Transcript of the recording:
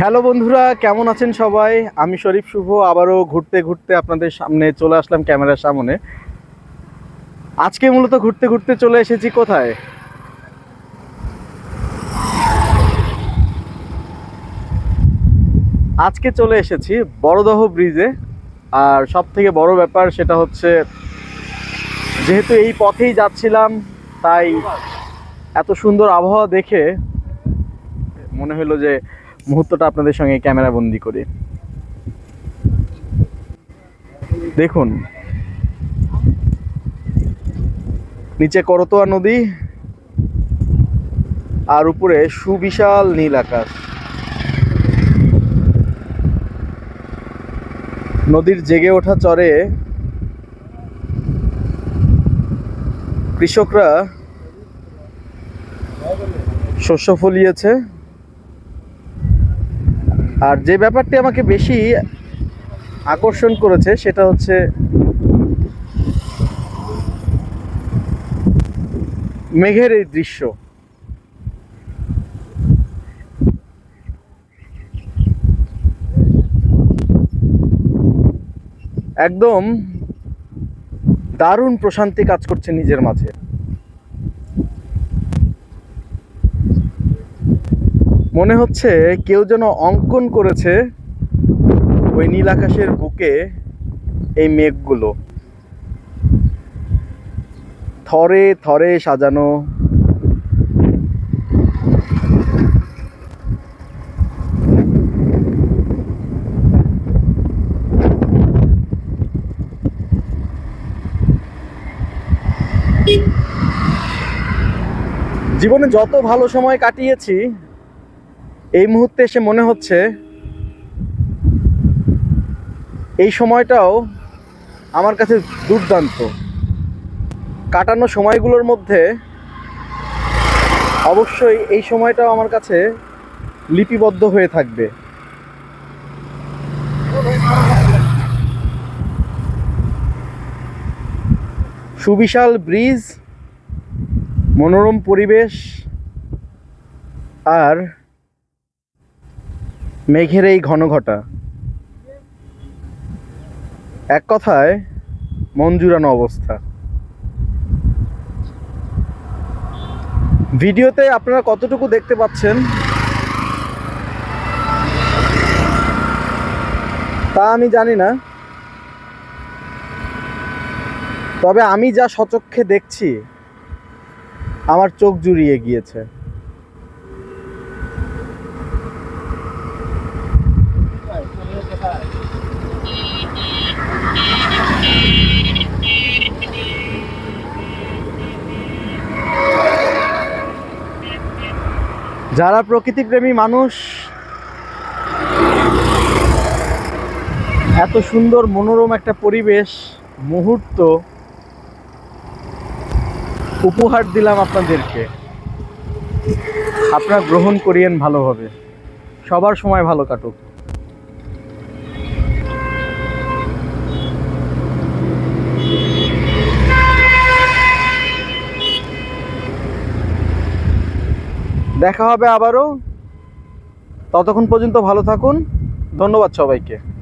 Hello বন্ধুরা, কেমন আছেন সবাই? আমি শরীফ শুভ, আবারও ঘুরতে ঘুরতে আপনাদের সামনে চলে আসলাম ক্যামেরার সামনে। আজকে মূলত ঘুরতে ঘুরতে চলে এসেছি কোথায়? আজকে চলে এসেছি বড়দহ ব্রিজে আর সব থেকে বড় ব্যাপার সেটা হচ্ছে, যেহেতু এই পথেই যাচ্ছিলাম, তাই এত সুন্দর আবহাওয়া দেখে মনে হলো যে মুহূর্তটা আপনাদের সঙ্গে ক্যামেরা বন্দি করি। দেখুন। নিচে করতোয়া নদী, আর উপরে সুবিশাল নীল আকাশ। নদীর জেগে ওঠা চরে কৃষকরা শস্য ফলিয়েছে। আর যে ব্যাপারটি আমাকে বেশি আকর্ষণ করেছে সেটা হচ্ছে মেঘের এই দৃশ্য। একদম দারুণ প্রশান্তি কাজ করছে নিজের মাঝে। মনে হচ্ছে কেউ যেন অঙ্কন করেছে ওই নীল আকাশের বুকে এই মেঘগুলো। থরে থরে সাজানো। জীবনে যত ভালো সময় কাটিয়েছি এই মুহূর্তে এসে মনে হচ্ছে এই সময়টাও আমার কাছে দুর্দান্ত। কাটানো সময়গুলোর মধ্যে অবশ্যই এই সময়টাও আমার কাছে লিপিবদ্ধ হয়ে থাকবে। সুবিশাল ব্রিজ, মনোরম পরিবেশ, আর মেঘের এই ঘন ঘটা এক কথায়, মন জুড়ানো অবস্থা। ভিডিওতে আপনারা কতটুকু দেখতে পাচ্ছেন? তা আমি জানি না। তবে আমি যা সচক্ষে দেখছি, আমার চোখ জুড়িয়ে গিয়েছে। যারা প্রকৃতিপ্রেমী মানুষ, এত সুন্দর মনোরম একটা পরিবেশ, মুহূর্ত উপহার দিলাম আপনাদেরকে। আপনারা গ্রহণ করিয়েন ভালোভাবে। সবার সময় ভালো কাটুক। দেখা হবে আবারও। ততক্ষণ পর্যন্ত ভালো থাকুন। ধন্যবাদ সবাইকে।